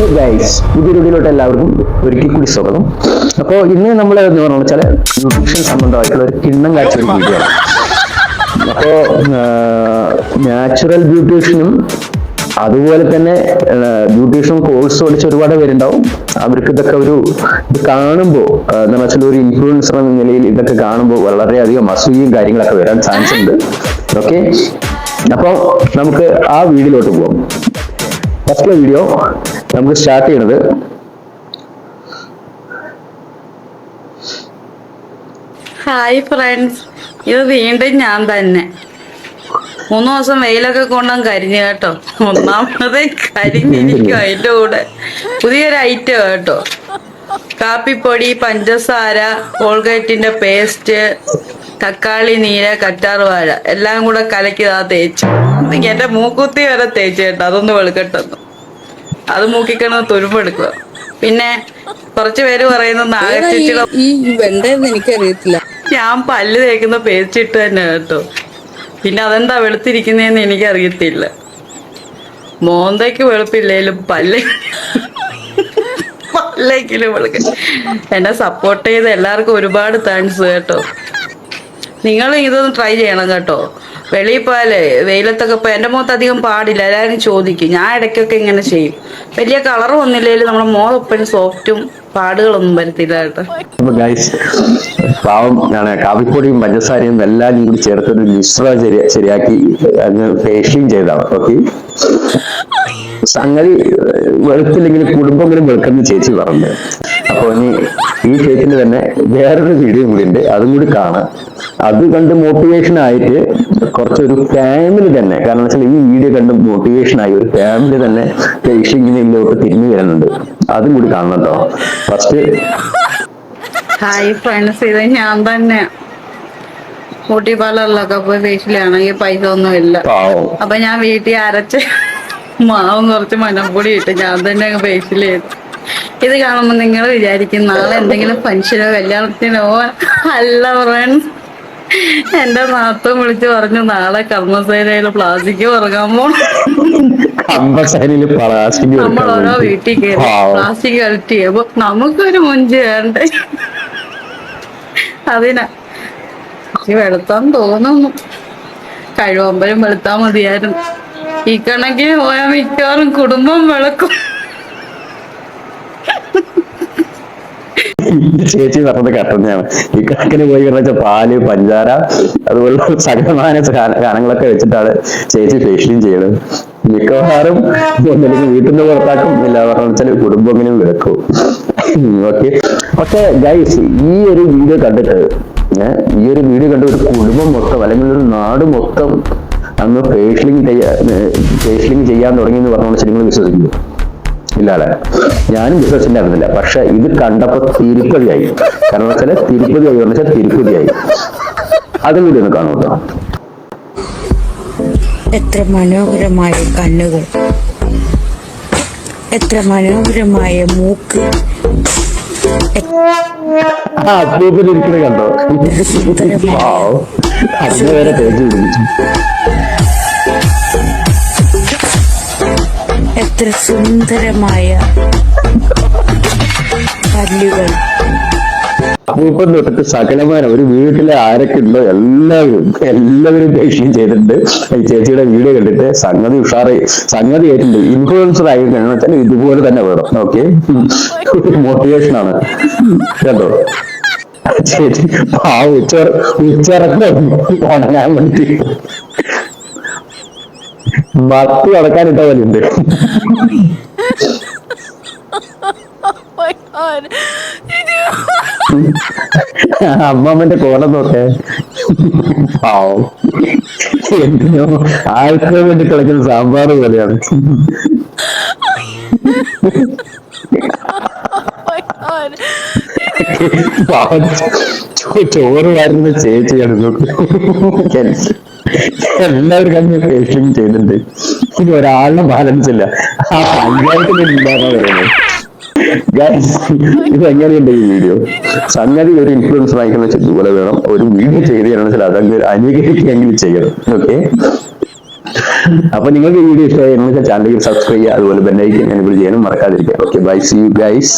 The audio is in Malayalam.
വീഡിയോയിലോട്ട് എല്ലാവർക്കും ഒരിക്കൽ കൂടി സ്വാഗതം. അപ്പോൾ ഇന്ന് നമ്മൾ എന്ന് പറഞ്ഞു വെച്ചാൽ ന്യൂട്രീഷൻ സംബന്ധമായിട്ടുള്ള ഒരു കിണ്ണം കാഴ്ച ഒരു വീഡിയോ ആണ്. നാച്ചുറൽ ബ്യൂട്ടീഷ്യനും അതുപോലെ തന്നെ ബ്യൂട്ടീഷ്യൻ കോഴ്സ് പഠിച്ച ഒരുപാട് പേരുണ്ടാവും. അവർക്ക് ഇതൊക്കെ ഒരു ഇത് കാണുമ്പോൾ എന്താ വെച്ചാൽ ഒരു ഇൻഫ്ലുവൻസർ എന്ന നിലയിൽ ഇതൊക്കെ കാണുമ്പോൾ വളരെയധികം അസൂയയും കാര്യങ്ങളൊക്കെ വരാൻ ചാൻസ് ഉണ്ട്. ഓക്കെ അപ്പോൾ നമുക്ക് ആ വീഡിയോയിലോട്ട് പോകാം ഫസ്റ്റ് വീഡിയോ നമുക്ക് സ്റ്റാർട്ട് ചെയ്യണത്. ഹായ് ഫ്രണ്ട്സ് ഇത് വീണ്ടും ഞാൻ തന്നെ. മൂന്ന് ദിവസം വെയിലൊക്കെ കൊണ്ടും കരിഞ്ഞു കേട്ടോ. ഒന്നാമത് കരിഞ്ഞിരിക്കും അതിന്റെ കൂടെ. പുതിയൊരു ഐറ്റം കേട്ടോ. കാപ്പിപ്പൊടി പഞ്ചസാര കോൾഗേറ്റിന്റെ പേസ്റ്റ് തക്കാളി നീര കറ്റാർ വാഴ എല്ലാം കൂടെ കലക്കി ആ തേച്ചു. എന്റെ മൂക്കുത്തി വരെ തേച്ച് കേട്ടോ. അതൊന്ന് വെളുക്കട്ടെന്ന്. അത് മൂക്കിക്കണ തുരുമ്പെടുക്കുക പിന്നെ കുറച്ച് പേര് പറയുന്നത് നാഗച്ചിച്ചിയുടെ ഈ വെണ്ടെന്ന് എനിക്കറിയത്തില്ല. ഞാൻ പല്ല് തേക്കുന്ന പേസ്റ്റ് ഇട്ട് തന്നെ കേട്ടോ. പിന്നെ അതെന്താ വെളുത്തിരിക്കുന്നതെന്ന് എനിക്കറിയത്തില്ല. മോന്തയ്ക്ക് വെളുപ്പില്ലേലും പല്ല് പല്ലെങ്കിലും വെളുക്ക. എന്നെ സപ്പോർട്ട് ചെയ്ത എല്ലാവർക്കും ഒരുപാട് താങ്ക്സ് കേട്ടോ. നിങ്ങൾ ഇതൊന്ന് ട്രൈ ചെയ്യണം കേട്ടോ. വെളിയിൽ വെയിലത്തൊക്കെ ഇപ്പോൾ എന്റെ മുഖത്ത് അധികം പാടില്ല എല്ലാവരും ചോദിക്കും. ഞാൻ ഇടയ്ക്കൊക്കെ ഇങ്ങനെ ചെയ്യും. വലിയ കളർ ഒന്നുമില്ലെങ്കിലും നമ്മുടെ മുഖം എപ്പോഴും സോഫ്റ്റും പാടുകളൊന്നും വരത്തില്ല കേട്ടോ. പാവം കാപ്പിപ്പൊടിയും പഞ്ചസാരയും എല്ലാം കൂടി ചേർത്ത് ഒരു മിശ്ര ശരി ശരിയാക്കി അങ്ങ് ഫേഷ്യയും ചെയ്താണ് ഓക്കെ സംഗതി വെളുത്തില്ലെങ്കിൽ കുടുംബങ്ങളും വെളുക്കുന്ന ചേച്ചി പറഞ്ഞു. അപ്പൊ ഇനി ഈ ചേച്ചിന് തന്നെ വേറൊരു വീഡിയോ കൂടി ഉണ്ട്. അതും കൂടി കാണാം. അത് കണ്ട് മോട്ടിവേഷൻ ആയിട്ട് കുറച്ചൊരു ഫാമിലി തന്നെ. കാരണം വെച്ചാൽ ഈ വീഡിയോ കണ്ട് മോട്ടിവേഷൻ ആയി ഒരു ഫാമിലി തന്നെ ഫേഷ്യങ്ങിലോട്ട് തിരിഞ്ഞു വരുന്നുണ്ട്. അതും കൂടി കാണണം കേട്ടോ. ഫസ്റ്റ് ഹായ് ഫ്രണ്ട്സ് ഇത് ഞാൻ തന്നെ. ബ്യൂട്ടി പാർലറിലൊക്കെ പോയി ഫേഷ്യലാണെങ്കിൽ പൈസ ഒന്നും ഇല്ല. അപ്പൊ ഞാൻ വീട്ടിൽ അരച്ച് മാവും കുറച്ച് മഞ്ഞപ്പൊടി ഇട്ട് ഞാൻ തന്നെ ഫേഷ്യൽ ചെയ്തു ഇത് കാണുമ്പോൾ നിങ്ങൾ വിചാരിക്കും നാളെ എന്തെങ്കിലും ഫംഗ്ഷനോ കല്യാണത്തിനോ അല്ല ഫ്രണ്ട്സ് എന്റെ നാത്തം വിളിച്ച് പറഞ്ഞു നാളെ കർമ്മസേനയിൽ പ്ലാസ്റ്റിക് ഉറങ്ങാൻ പോണം. പ്ലാസ്റ്റിക് നമ്മൾ ഓരോ വീട്ടിൽ കയറി പ്ലാസ്റ്റിക് കളക്ട് ചെയ്യുമ്പോ നമുക്കൊരു മുഞ്ച് വേണ്ടേ? അതിനാ. വെളുത്താൻ തോന്നുന്നു. കഴിവുമ്പലും വെളുത്താ മതിയായിരുന്നു. ഈ കണക്കിന് പോയാൽ മിക്കവാറും കുടുംബം വെളുക്കും. ചേച്ചി പറഞ്ഞത് കട്ടഞ്ഞാണ് ഈ കണക്കിന് പോയി വെച്ച പാൽ പഞ്ചാര അതുപോലെ സകലമായ സാധനങ്ങളൊക്കെ വെച്ചിട്ടാണ് ചേച്ചി ഫേഷ്യം ചെയ്യുന്നത് മിക്കവാറും ഒന്നില്ലെങ്കിൽ വീട്ടിൽ നിന്ന് പുറത്താക്കും ഇല്ല പറഞ്ഞു വെച്ചാൽ കുടുംബങ്ങളും വിളക്കും ഓക്കെ പക്ഷെ ഗൈസ് ഈ ഒരു വീഡിയോ കണ്ടിട്ട് ഈ ഒരു വീഡിയോ കണ്ട ഒരു കുടുംബം മൊത്തം അല്ലെങ്കിൽ ഒരു നാട് മൊത്തം അന്ന് ഫേഷ്യലിംഗ് ഫേഷ്യലിംഗ് ചെയ്യാൻ തുടങ്ങി എന്ന് പറഞ്ഞു നിങ്ങൾ വിശ്വസിക്കുന്നു ഇല്ല ഞാനും ബിസിനസിന്റെ അറിഞ്ഞില്ല പക്ഷെ ഇത് കണ്ടപ്പോ തിരുപ്പതിയായി. കാരണം വെച്ചാൽ തിരുപ്പതിയായി. എന്ന് വെച്ചാൽ തിരുപ്പതിയായി. അതും കൂടി ഒന്ന് കാണും കേട്ടോ എത്ര മനോഹരമായ കണ്ണുകൾ. എത്ര മനോഹരമായ മൂക്ക്. അപ്പൂപ്പൻ കണ്ടോ. അതിനെ വരെ തേച്ച് പിടിപ്പിച്ചു. എത്ര സുന്ദരമായ പല്ലുകൾ അപ്പൂപ്പൻ തൊട്ടിട്ട് സകലമാന ഒരു വീട്ടിലെ ആരൊക്കെ ഉണ്ടോ എല്ലാവരും എല്ലാവരും ദേഷ്യം ചെയ്തിട്ടുണ്ട്. ഈ ചേച്ചിയുടെ വീഡിയോ കണ്ടിട്ട് സംഗതി ഉഷാറ് സംഗതി ആയിട്ടുണ്ട്. ഇൻഫ്ലുവൻസർ ആയി കഴിഞ്ഞാൽ ഇതുപോലെ തന്നെ വേണം. ഓക്കെ മോട്ടിവേഷൻ ആണ്. കേട്ടോ? ചേച്ചി ആ ഉച്ച ഉച്ചറക്കം ഉണങ്ങാൻ വേണ്ടി. മത്തി അടക്കാനിട്ട പോലെ ഉണ്ട് അമ്മമ്മന്റെ കോലം നോക്കേ. പാവം. എന്തിനോ ആൾക്കാർ വേണ്ടി കളിക്കുന്ന സാമ്പാർ പോലെയാണ്. ചോറ് വരുന്ന ചേച്ചിയാണ് നോക്ക് എല്ലാവരും കഴിഞ്ഞ ഫേഷ്യലിംഗ് ചെയ്തിട്ടുണ്ട്. ഇനി ഒരാളുടെ ബാലൻസ് ഇല്ല ആ പഞ്ചായത്തിന് ഇത് എങ്ങനെയുണ്ട് ഈ വീഡിയോ സംഗതി ഒരു ഇൻഫ്ലുവൻസർ ആയിക്കുന്ന ഇതുപോലെ വേണം. ഒരു വീഡിയോ ചെയ്ത് തരണം വെച്ചാൽ അതങ്ങ് അനുകരിക്കുകയെങ്കിലും ചെയ്യണം. ഓക്കെ അപ്പൊ നിങ്ങൾക്ക് ഈ വീഡിയോ ഇഷ്ടമായി നിങ്ങൾക്ക് ചാനൽ സബ്സ്ക്രൈബ് ചെയ്യുക. അതുപോലെ ബെല്ലൈക്കൻ എനേബിൾ ചെയ്യാനും മറക്കാതിരിക്കുക. Okay bye see you guys